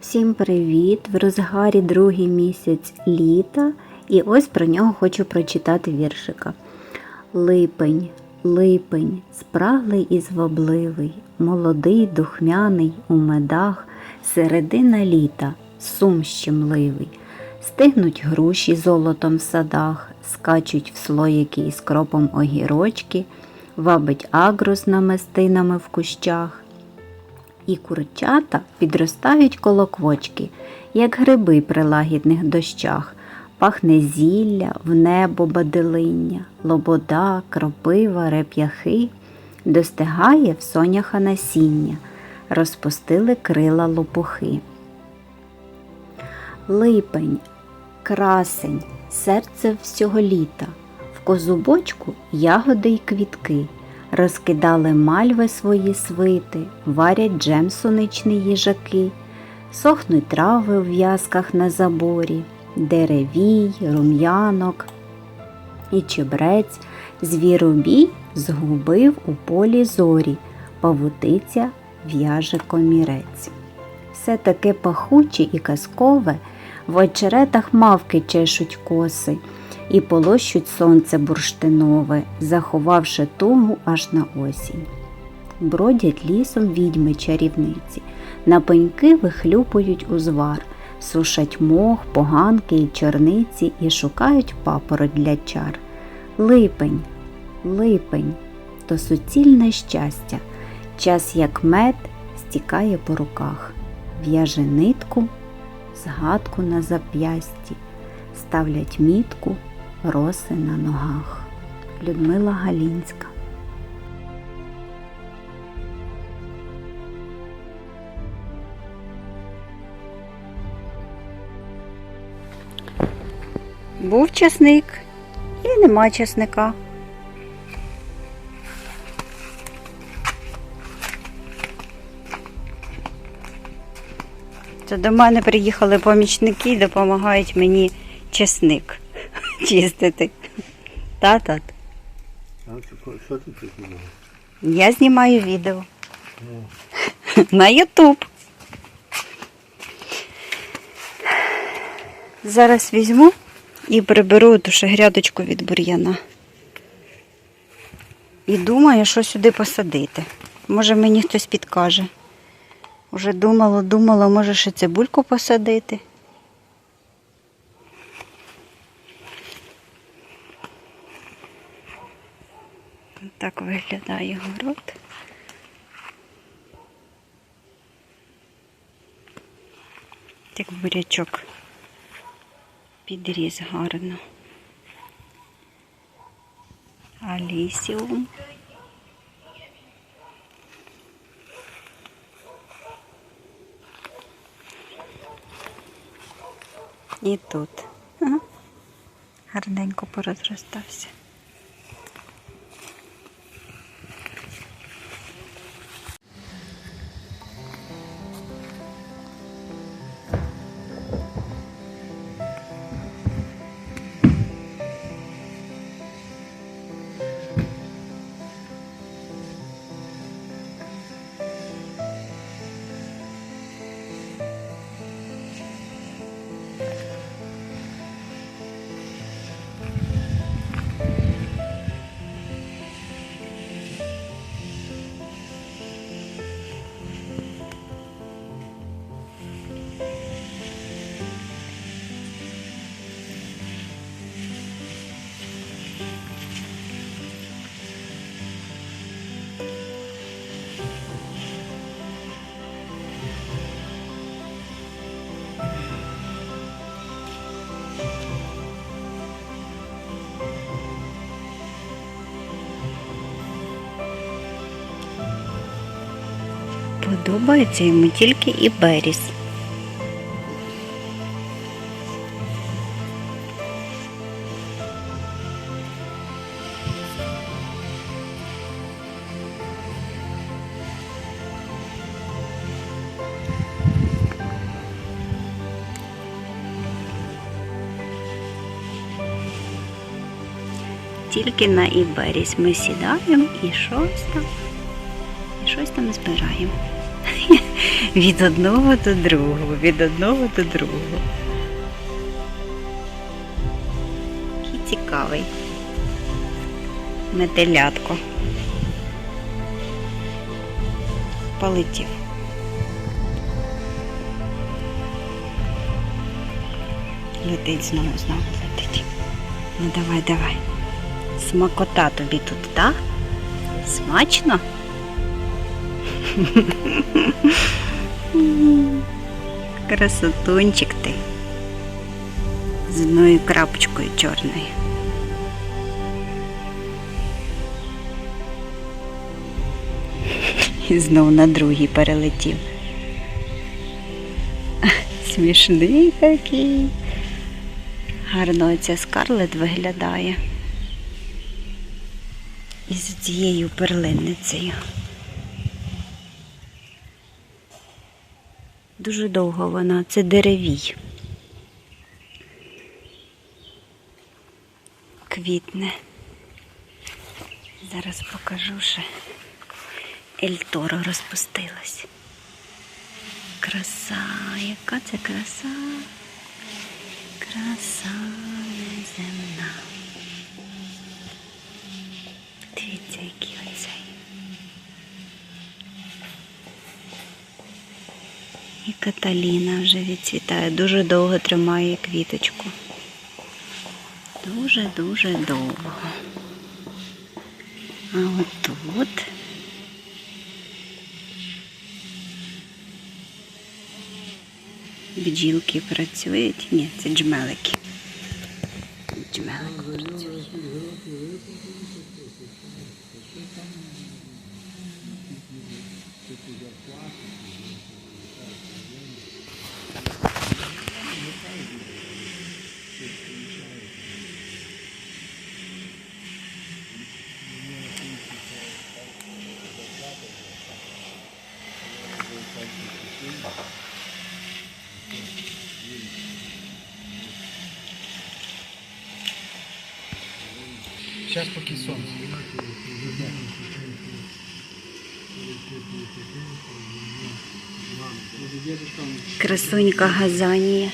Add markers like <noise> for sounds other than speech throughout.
Всім привіт! В розгарі другий місяць літа, і ось про нього хочу прочитати віршика. Липень, липень, спраглий і звабливий, молодий, духмяний у медах, середина літа, сум щемливий. Стигнуть груші золотом в садах, скачуть в слоїки із кропом огірочки, вабить агро з намистинами в кущах і курчата підростають коло квочки, як гриби при лагідних дощах, пахне зілля, в небо баделиння, лобода, кропива, реп'яхи, достигає в соняха насіння, розпустили крила лопухи. Липень, красень, серце всього літа, в козубочку ягоди й квітки. Розкидали мальви свої свити, варять джем соничний їжаки, сохнуть трави в в'язках на заборі, деревій, рум'янок і чебрець, звіробій згубив у полі зорі, павутиця в'яже комірець. Все таке пахуче і казкове, в очеретах мавки чешуть коси і полощуть сонце бурштинове, заховавши тугу аж на осінь. Бродять лісом відьми чарівниці, на пеньки вихлюпують узвар, сушать мох, поганки й чорниці і шукають папороть для чар. Липень, липень то суцільне щастя, час як мед стікає по руках, в'яже нитку, згадку на зап'ясті, ставлять мітку роси на ногах. Людмила Галінська. Був часник і нема часника. Це до мене приїхали помічники і допомагають мені чесник чистити. Та-та. Що, що ти придумала? Я знімаю відео. На Ютуб. Зараз візьму і приберу ту ще грядочку від бур'яна. І думаю, що сюди посадити. Може мені хтось підкаже. Уже думала, думала, може ще цибульку посадити. Так виглядає город. Як бурячок підріз гарно. Алісіум. І тут. Гарненько порозростався. Подобається йому тільки і Беріс. Тільки на Іберіс ми сідаємо і щось там, і щось там збираємо. Від одного до другого, від одного до другого. Який цікавий. Метелятко. Полетів. Летить знову, знову летить. Ну давай, давай. Смакота тобі тут, так? Смачно? Красотунчик ти. З одною крапочкою чорною. І знов на другий перелетів. Смішний такий. Гарно оця скарлет виглядає. Із цією перлинницею. Дуже довго вона, це деревій. Квітне. Зараз покажу ще. Ельторо розпустилась. Краса, яка це краса? Краса неземна. Дивіться, який оцей. І Каталіна вже відцвітає, дуже довго тримає квіточку. Дуже-дуже довго. А от тут бджілки працюють. Ні, це джмелики. Джмелик Сейчас поки сонце. Красунька газанія.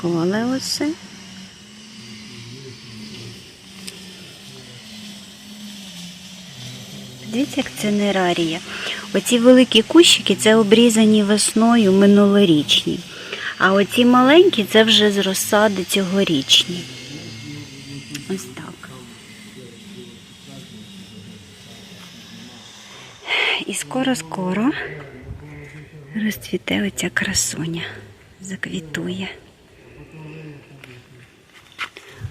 Колеоси. Дивіться, як це нерарія. Оці великі кущики це обрізані весною минулорічні. А оці маленькі це вже з розсади цьогорічні. Ось так. І скоро-скоро розцвіте оця красуня, заквітує.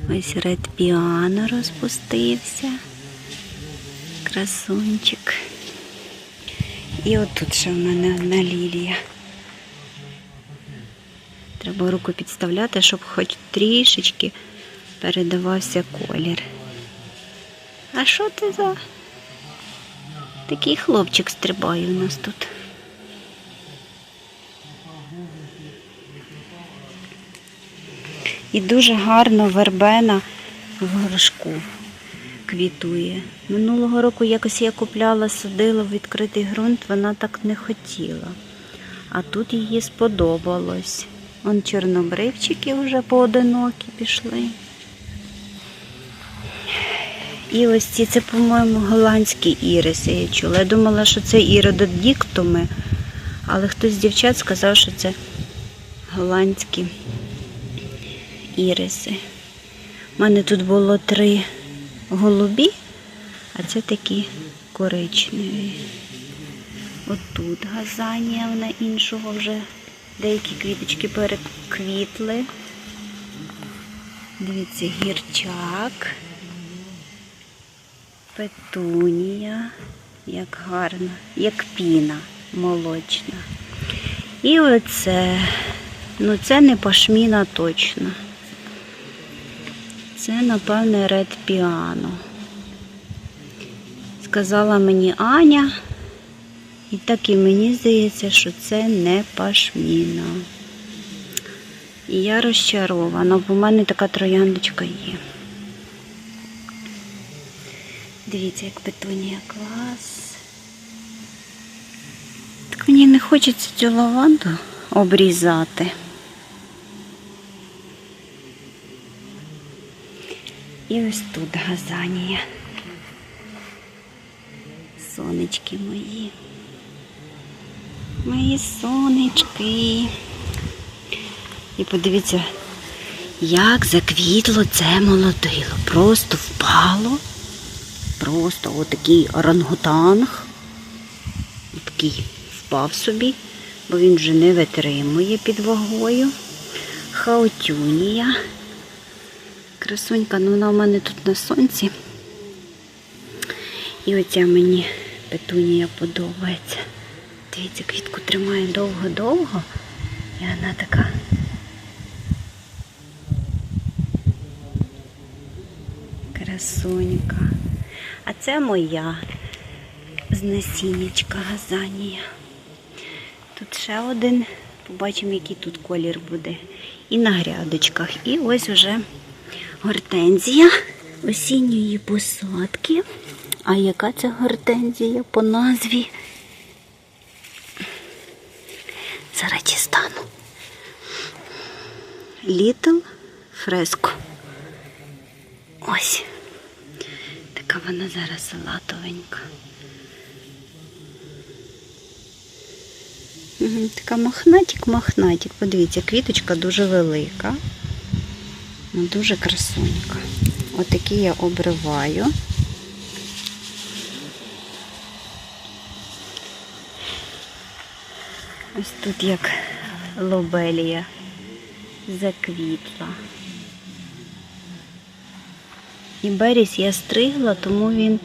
Ось ред піано розпустився. Красунчик. І отут ще в мене одна лілія. Треба руку підставляти, щоб хоч трішечки передавався колір. А що це за такий хлопчик стрибає у нас тут? І дуже гарно вербена в горшку квітує. Минулого року якось я купляла, садила в відкритий ґрунт, вона так не хотіла. А тут їй сподобалось. Вон чорнобривчики вже поодинокі пішли. І ось ці, це, по-моєму, голландські іриси. Я чула. Я думала, що це ірододіктуми, але хтось з дівчат сказав, що це голландські іриси. У мене тут було три голубі, а це такі коричневі. Отут газанія, вона іншого вже деякі квіточки переквітли. Дивіться, гірчак, петунія, як гарно, як піна молочна. І оце, ну це не пашміна точно. Це, напевне, ред піано. Сказала мені Аня, і так і мені здається, що це не пашміна. І я розчарована, бо в мене така трояндочка є. Подивіться, як петунія клас. Так мені не хочеться цю лаванду обрізати. І ось тут газанія. Сонечки мої. Мої сонечки. І подивіться, як заквітло це молодило. Просто впало. Просто отакий орангутанг. Отакий впав собі, бо він вже не витримує під вагою. Хаотюнія. Красунька, ну вона у мене тут на сонці. І оця мені петунія подобається. Дивіться, квітку тримає довго-довго. І вона така. Красунька. А це моя з насіннячка газанія. Тут ще один. Побачимо, який тут колір буде. І на грядочках. І ось вже гортензія осінньої посадки. А яка це гортензія по назві? Зараз дістану. Little Fresco. Ось. Така вона зараз салатовенька. Мгм, Така мохнатик-мохнатик. Подивіться, квіточка дуже велика. Ну, дуже красунька. Отакі я обриваю. Ось тут як лобелія заквітла. І беріз я стригла, тому він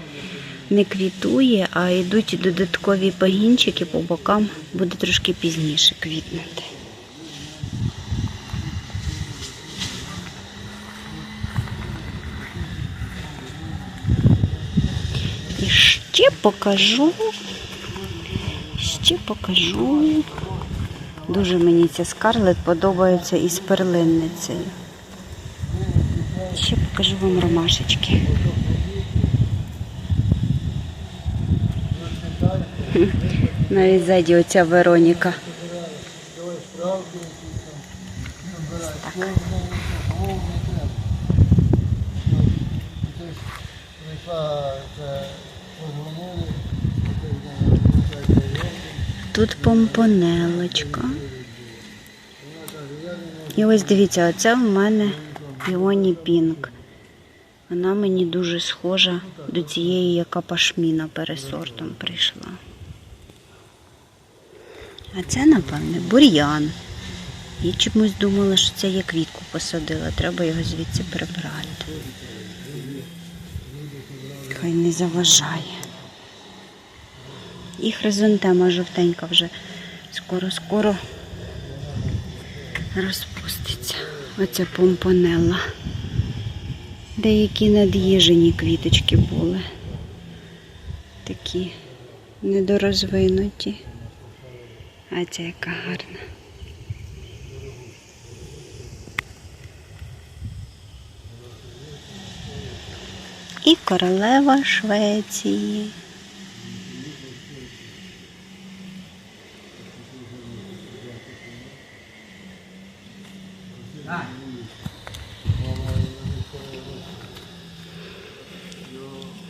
не квітує, а йдуть додаткові пагінчики по бокам, буде трошки пізніше квітнути. І ще покажу, ще покажу. Дуже мені ця скарлет подобається із перлинницею. Ще покажу вам ромашечки. Навіть ззаді оця Вероніка. Тут помпонелочка. І ось дивіться, оце в мене Піоні Пінк. Вона мені дуже схожа до цієї, яка пашміна пересортом прийшла. А це, напевне, бур'ян. Я чомусь думала, що це я квітку посадила, треба його звідси прибрати. Хай не заважає. І хризантема жовтенька вже скоро-скоро розпуститься. Оця помпонелла. Деякі над'їжені квіточки були. Такі недорозвинуті. А ця яка гарна. І королева Швеції.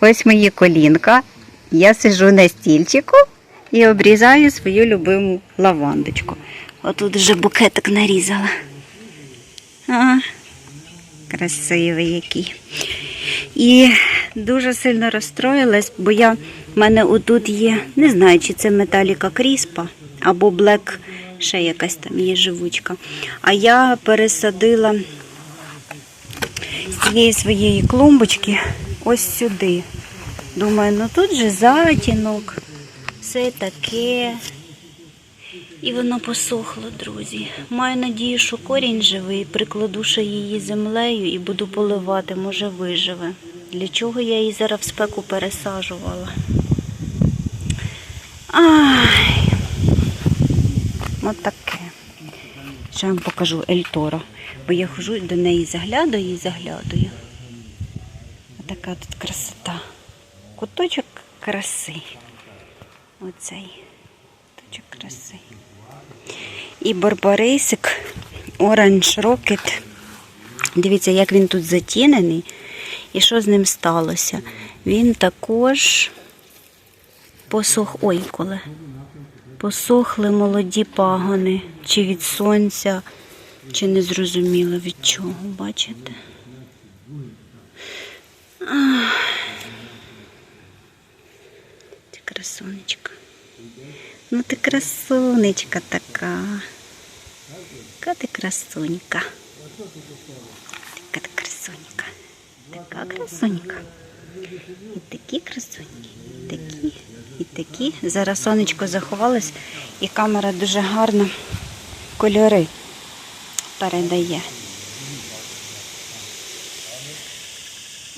Ось мої колінка. Я сиджу на стільчику і обрізаю свою любиму лавандочку. Отут вже букетик нарізала. А, красивий який. І дуже сильно розстроїлась, бо я, в мене отут є, не знаю, чи це металіка кріспа або блек, ще якась там є живучка. А я пересадила з цієї своєї клумбочки ось сюди. Думаю, ну тут же затінок, все таке. І воно посохло, друзі. Маю надію, що корінь живий, прикладу ще її землею і буду поливати, може виживе. Для чого я її зараз в спеку пересаджувала? Ай, от таке. Ще вам покажу Ельтора, бо я хожу до неї заглядаю і заглядаю. Така тут красота. Куточок краси. Оцей куточок краси. І барбарисик Orange Rocket. Дивіться, як він тут затінений. І що з ним сталося? Він також посох. Ой, коли. Посохли молоді пагони, чи від сонця, чи не зрозуміло від чого, бачите? Ти красунечка. Ну ти красунечка така. Така ти красунька. Така ти красунька. Така красунька. І такі красуньки, і такі, і такі. Зараз сонечко заховалось, і камера дуже гарно кольори передає.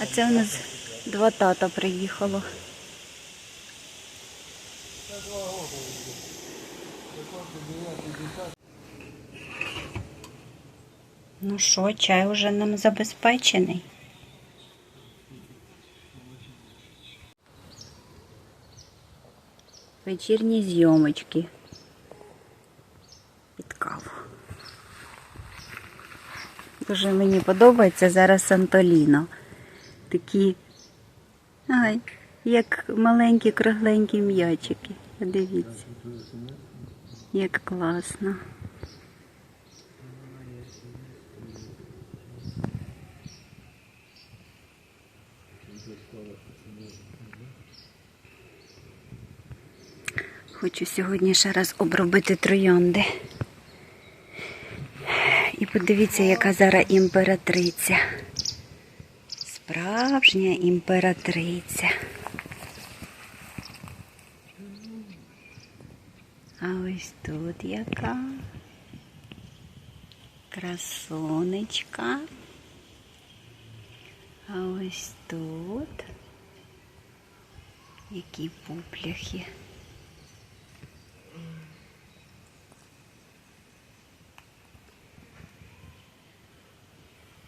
А це у нас два тата приїхало. Ну що, чай уже нам забезпечений. Вечірні зйомочки під каву. Дуже мені подобається зараз Сантоліно. Такі, ай, як маленькі кругленькі м'ячики. Подивіться, як класно. Хочу сьогодні ще раз обробити троянди. І подивіться, яка зараз імператриця. Справжня імператриця. А ось тут яка красунечка. А ось тут які пупляхи.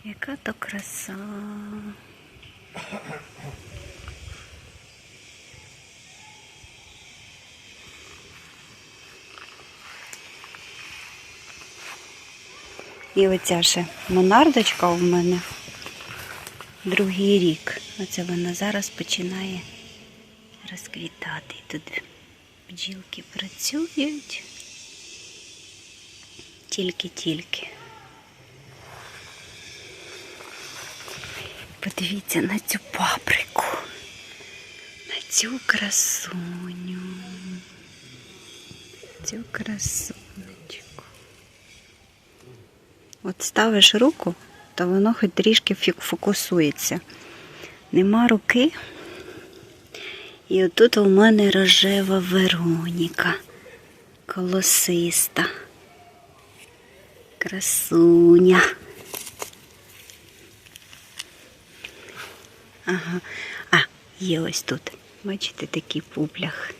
Яка то краса. І оця ще монардочка у мене другий рік. Оце вона зараз починає розквітати. Тут бджілки працюють. Тільки-тільки. Подивіться на цю паприку, на цю красуню, цю красунечку. От ставиш руку, то воно хоч трішки фокусується. Нема руки. І отут у мене рожева Вероніка, колосиста, красуня. Ага. А, є ось тут. Бачите, такий публях.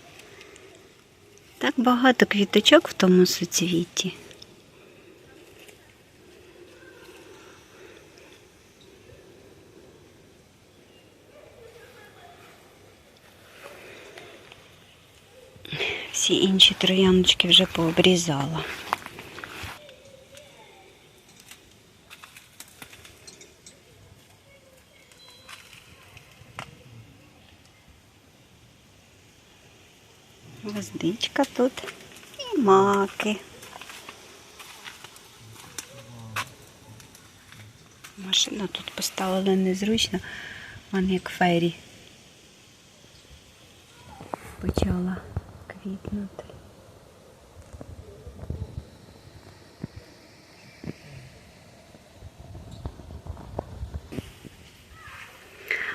Так багато квіточок в тому суцвіті. Всі інші трояночки вже пообрізала. Гвоздичка тут і маки. Машину тут поставили незручно, вон як фері почала квітнути.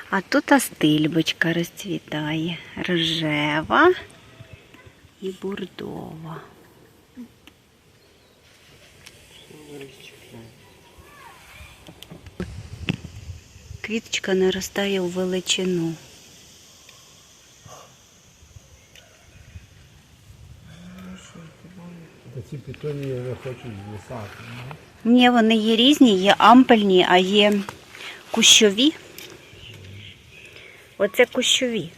А тут астильбочка розцвітає. Рожева і бурдова. Квіточка наростає у величину. Ці пітонії не хочуть звисати. Ні, вони є різні, є ампельні, а є кущові. Оце кущові.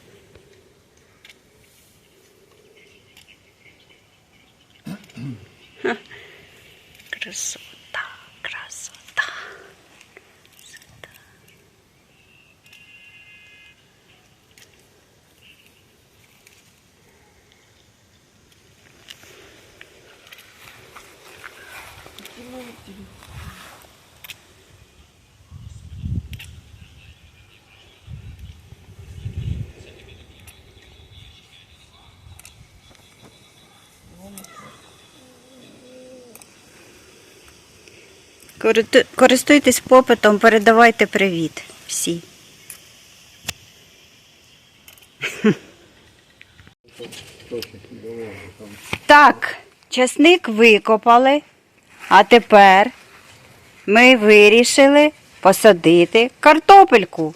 Ха. Красота, красота. красота. Кориту- Користуйтесь попитом, передавайте привіт всі. Так, часник викопали, а тепер ми вирішили посадити картопельку.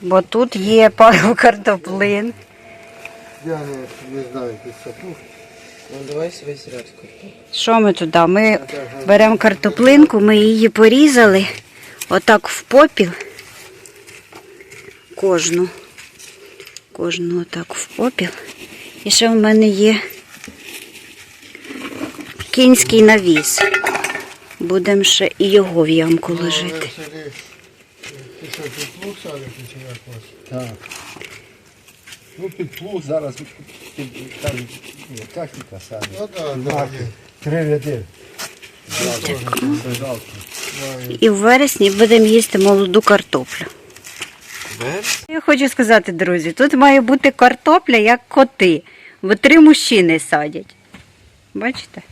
Бо тут є пару <laughs> картоплин. Я не, знаю, якийсь сапух. Ну давай весь ряд картоплю. Що ми туди? Ми беремо картоплинку, ми її порізали отак в попіл. Кожну. Кожну отак в попіл. І ще в мене є кінський навіс. Будемо ще і його в ямку ложити. Ти що, тут плуг садити чи як вас? Так. Ну, під плуг зараз під, кажуть, ні, техніка садить. Ну, так, так. Три ряди. Жалко. І в вересні будемо їсти молоду картоплю. Я хочу сказати, друзі, тут має бути картопля як коти, бо три мужчини садять. Бачите?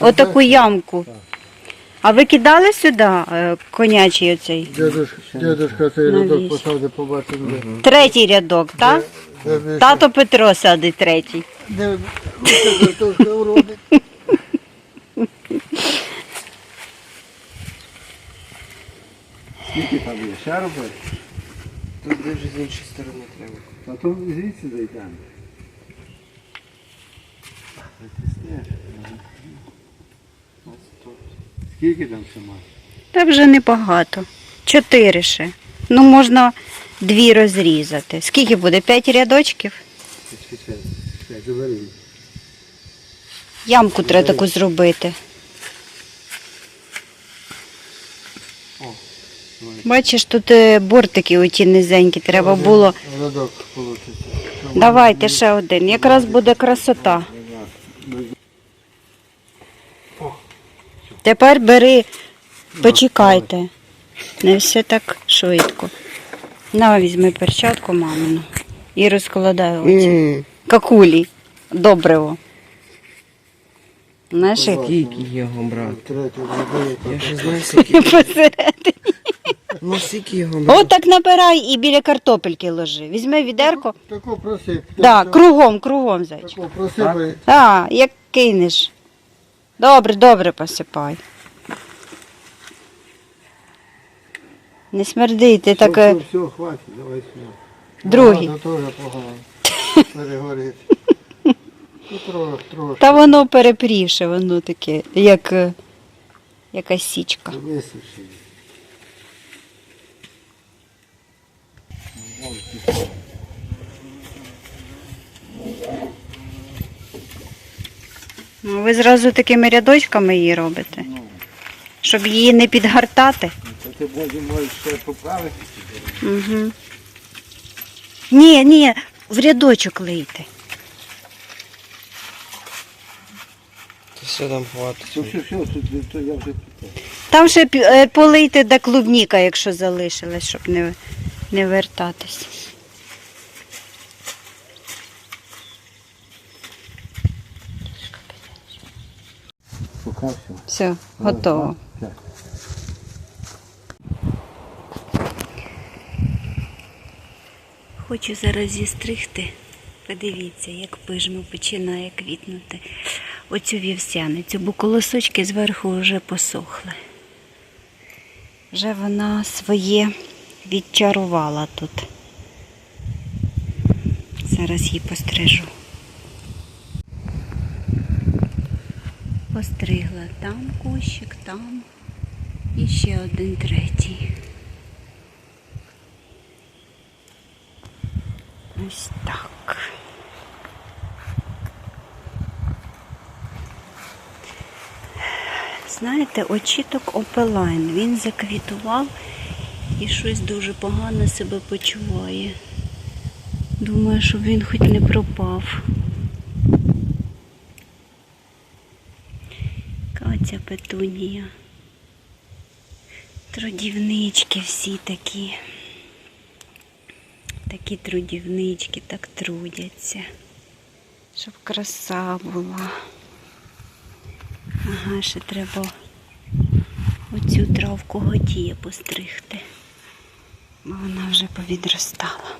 Отаку ямку. А ви кидали сюди е, конячий оцей? Дедушка, дедушка цей Навіщо? рядок посадить, побачимо, де. Третій рядок, так? Де Тато Петро садить третій. Де куча картошка уродить. Скільки там є? Ще робити? Тут дуже з іншої сторони треба. Та то звідси зайдемо. Скільки там ще має? Та вже небагато. Чотири ще. Ну, можна дві розрізати. Скільки буде? П'ять рядочків? Забери. Ямку треба таку зробити. Бачиш, тут е, бортики оті низенькі, треба було. Рядок вийде. Давайте ще один. Якраз буде красота. Тепер бери, почекайте. Не все так швидко. На, візьми перчатку мамину і розкладай оці. Какулі. Добриво. Знаєш, як Скільки його забери. Я ж знаю, скільки. посередині. Ну скільки його брати? Отак набирай і біля картопельки ложи. Візьми відерко. Таку просип. Да, кругом, кругом, зайчик. Таку просипай. А, як кинеш. Добре, добре посипай. Не смерди, ти так. Все, все, хватить, давай сюди. Другий. То теж погано. <laughs> Перегорить. Ну, трохи. Та воно перепрівше, воно таке, як е, якась січка. Висуши. Ну, ви зразу такими рядочками її робите. Щоб її не підгортати. Це ти потім можеш ще поправити. Угу. Ні, ні, в рядочок лийте. То все там хватить. Все, все, все, тут то я вже тут. Там ще пі- е, полийте де клубніка, якщо залишилась, щоб не, не вертатись. Така все. Все, готово. Хочу зараз зістригти. Подивіться, як пижма починає квітнути. Оцю вівсяницю, бо колосочки зверху вже посохли. Вже вона своє відчарувала тут. Зараз її пострижу. Постригла там кущик, там і ще один третій. Ось так. Знаєте, очіток Опелайн, він заквітував і щось дуже погано себе почуває. Думаю, щоб він хоч не пропав. Катя петунія. Трудівнички всі такі. Такі трудівнички так трудяться. Щоб краса була. Ага, ще треба оцю травку готіє постригти, бо вона вже повідростала.